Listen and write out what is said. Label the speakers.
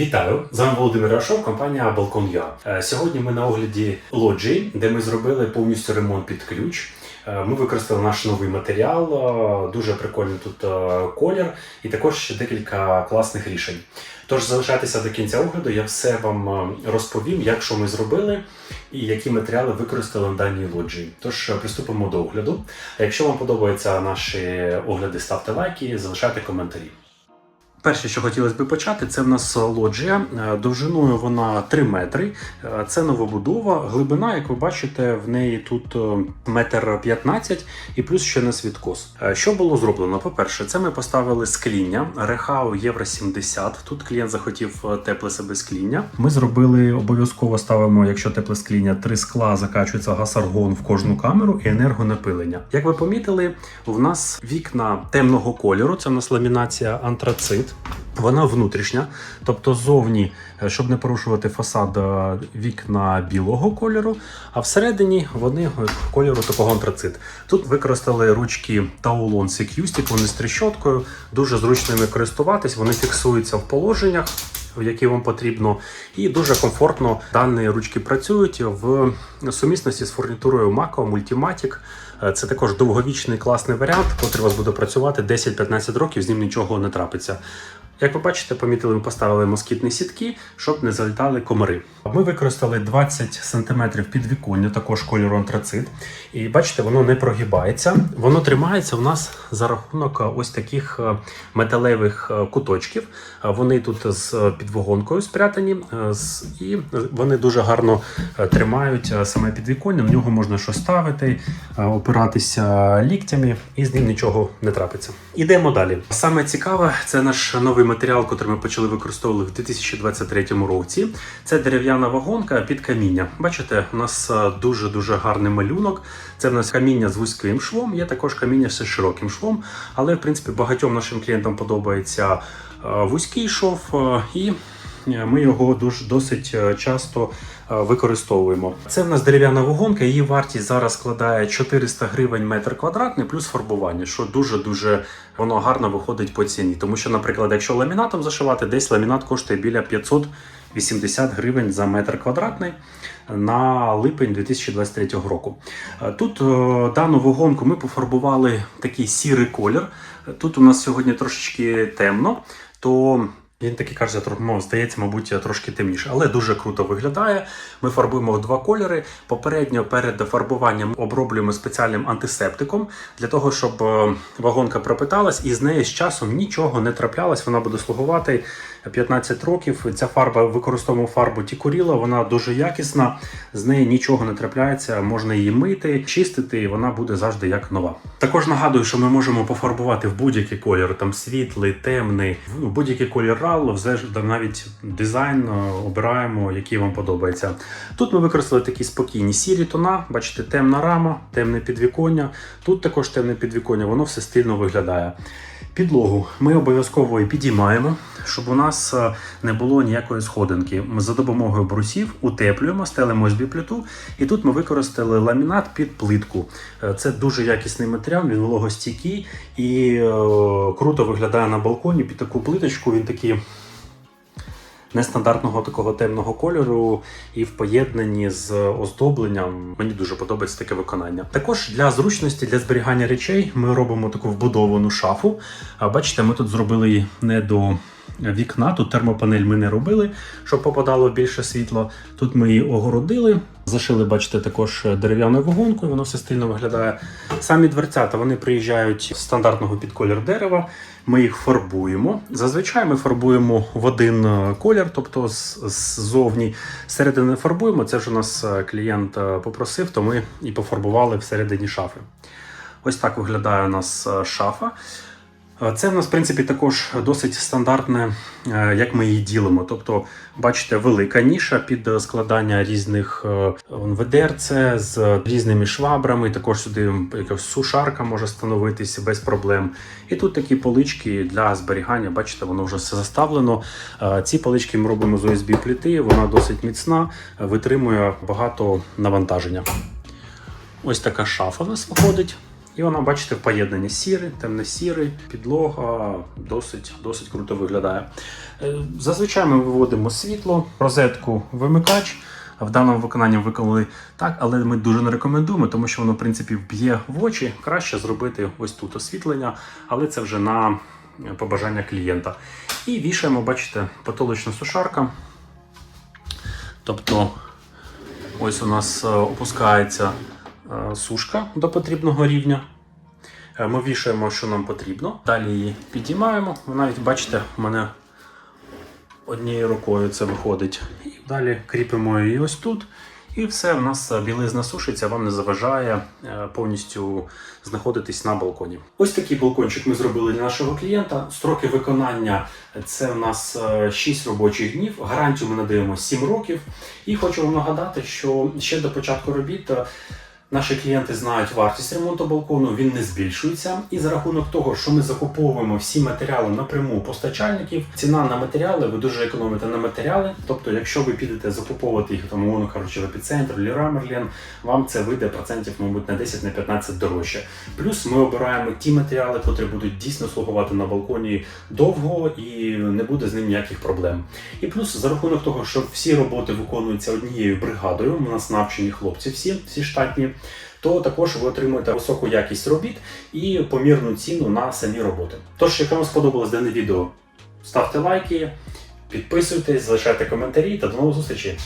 Speaker 1: Вітаю! З вами Володимир Рашов, компанія Balkon.ua. Е, Сьогодні ми на огляді лоджії, де ми зробили повністю ремонт під ключ. Е, Ми використали наш новий матеріал, е, дуже прикольний тут колір, і також ще декілька класних рішень. Тож залишайтеся до кінця огляду, я все вам розповім, як що ми зробили і які матеріали використали на даній лоджії. Тож приступимо до огляду. Якщо вам подобаються наші огляди, ставте лайки, залишайте коментарі. Перше, що хотілося б почати, це в нас лоджія. Е, Довжиною вона 3 метри. Е, Це новобудова. Глибина, як ви бачите, в неї тут е, метр 15 і плюс ще на свідкос. Е, Що було зроблено? По-перше, це ми поставили скління Рехау Євро 70. Тут клієнт захотів тепле себе скління. Ми зробили обов'язково ставимо, якщо тепле скління, три скла закачується газ-аргон в кожну камеру і енергонапилення. Як ви помітили, в нас вікна темного кольору. Це в нас ламінація антрацит. Вона внутрішня, тобто зовні, е, щоб не порушувати фасад, е, вікна білого кольору, а всередині вони е, кольору такого антрацит. Тут використали ручки Таулон Secustic, вони з тріщоткою, дуже зручно ними користуватись, вони фіксуються в положеннях. В які вам потрібно, і дуже комфортно дані ручки працюють в сумісності з фурнітурою Mako Multimatic. Е, Це також довговічний класний варіант, котрий у вас буде працювати 10-15 років, з ним нічого не трапиться. Як ви бачите, помітили, ми поставили москітні сітки, щоб не залітали комари. Ми використали 20 см підвіконня, також кольору антрацит. І бачите, воно не прогибається. Воно тримається у нас за рахунок е, ось таких е, металевих е, куточків. Вони тут з підвогонкою спрятані, і вони дуже гарно тримають саме підвіконня. На нього можна що ставити, опиратися ліктями, і з ним нічого не трапиться. Ідемо далі. Саме цікаве, це наш новий матеріал, який ми почали використовувати в 2023 році. Це дерев'яна вагонка під каміння. Бачите, у нас дуже дуже гарний малюнок. Це в нас каміння з вузьким швом, є також каміння з широким швом. Але в принципі багатьом нашим клієнтам подобається е, вузький шов, е, і е, ми його дуже досить е, часто е, використовуємо. Це в нас дерев'яна вагонка. Її вартість зараз складає 400 гривень метр квадратний плюс фарбування, що дуже дуже воно гарно виходить по ціні. Тому що, наприклад, якщо ламінатом зашивати, десь ламінат коштує біля 580 гривень за метр квадратний на липень 2023 року. Е, Тут е, дану вагонку ми пофарбували такий сірий колір. Тут у нас сьогодні трошечки темно, то він такий каже, ну, здається, мабуть, трошки темніше, але дуже круто виглядає. Ми фарбуємо в два кольори. Попередньо перед фарбуванням оброблюємо спеціальним антисептиком для того, щоб е, вагонка пропиталась і з неї з часом нічого не траплялось. Вона буде слугувати 15 років. Ця фарба використовуємо фарбу Тікуріла, вона дуже якісна, з неї нічого не трапляється, можна її мити, чистити, і вона буде завжди як нова. Також нагадую, що ми можемо пофарбувати в будь-який колір, там світлий, темний, ну, будь-який колір рал, навіть дизайн е, обираємо, який вам подобається. Тут ми використали такі спокійні сірі тона, бачите, темна рама, темне підвіконня. Тут також темне підвіконня, воно все стильно виглядає. Підлогу ми обов'язково підіймаємо, щоб у нас е, не було ніякої сходинки. Ми за допомогою брусів утеплюємо, стелимо ОСБ плиту, і тут ми використали ламінат під плитку. Е, Це дуже якісний матеріал, він вологостійкий і е, круто виглядає на балконі під таку плиточку. Він такий нестандартного такого темного кольору і в поєднанні з оздобленням. Мені дуже подобається таке виконання. Також для зручності, для зберігання речей ми робимо таку вбудовану шафу. А бачите, ми тут зробили не до вікна. Тут термопанель ми не робили, щоб попадало більше світла. Тут ми її огородили. Зашили, бачите, також дерев'яною вагонкою, воно все стильно виглядає. Самі дверцята вони приїжджають з стандартного під колір дерева. Ми їх фарбуємо. Зазвичай ми фарбуємо в один е, колір, тобто ззовні. Середини фарбуємо. Це ж у нас е, клієнт е, попросив, то ми і пофарбували всередині шафи. Ось так виглядає у нас е, шафа. Е, Це в нас, в принципі, також досить стандартне, е, як ми її ділимо. Тобто, бачите, велика ніша під складання різних е, вон, з різними швабрами. Також сюди якась сушарка може становитися без проблем. І тут такі полички для зберігання. Бачите, воно вже все заставлено. Ці полички ми робимо з ОСБ плити, вона досить міцна, витримує багато навантаження. Ось така шафа в нас виходить. І вона, бачите, в поєднанні сірий, темно-сірий, підлога досить, досить круто виглядає. Е, Зазвичай ми виводимо світло, розетку, вимикач. В даному виконанні виконали так, але ми дуже не рекомендуємо, тому що воно, в принципі, вб'є в очі. Краще зробити ось тут освітлення, але це вже на побажання клієнта. І вішаємо, бачите, потолочна сушарка. Тобто, ось у нас е, опускається сушка до потрібного рівня. Е, Ми вішаємо, що нам потрібно. Далі її підіймаємо. Навіть бачите, у мене однією рукою це виходить. І далі кріпимо її ось тут. І все, в нас е, білизна сушиться, вам не заважає е, повністю знаходитись на балконі. Ось такий балкончик ми зробили для нашого клієнта. Строки виконання це в нас е, 6 робочих днів. Гарантію ми надаємо 7 років. І хочу вам нагадати, що ще до початку робіт. Наші клієнти знають вартість ремонту балкону, він не збільшується. І за рахунок того, що ми закуповуємо всі матеріали напряму у постачальників, ціна на матеріали, ви дуже економите на матеріали. Тобто, якщо ви підете закуповувати їх там, умовно кажучи, в епіцентр, Ліра Мерлен, вам це вийде процентів, мабуть, на 10 на дорожче. Плюс ми обираємо ті матеріали, які будуть дійсно слугувати на балконі довго і не буде з ним ніяких проблем. І плюс за рахунок того, що всі роботи виконуються однією бригадою, у нас навчені хлопці всі, всі штатні, то також ви отримуєте високу якість робіт і помірну ціну на самі роботи. Тож, якщо вам сподобалось дане відео, ставте лайки, підписуйтесь, залишайте коментарі та до нових зустрічей.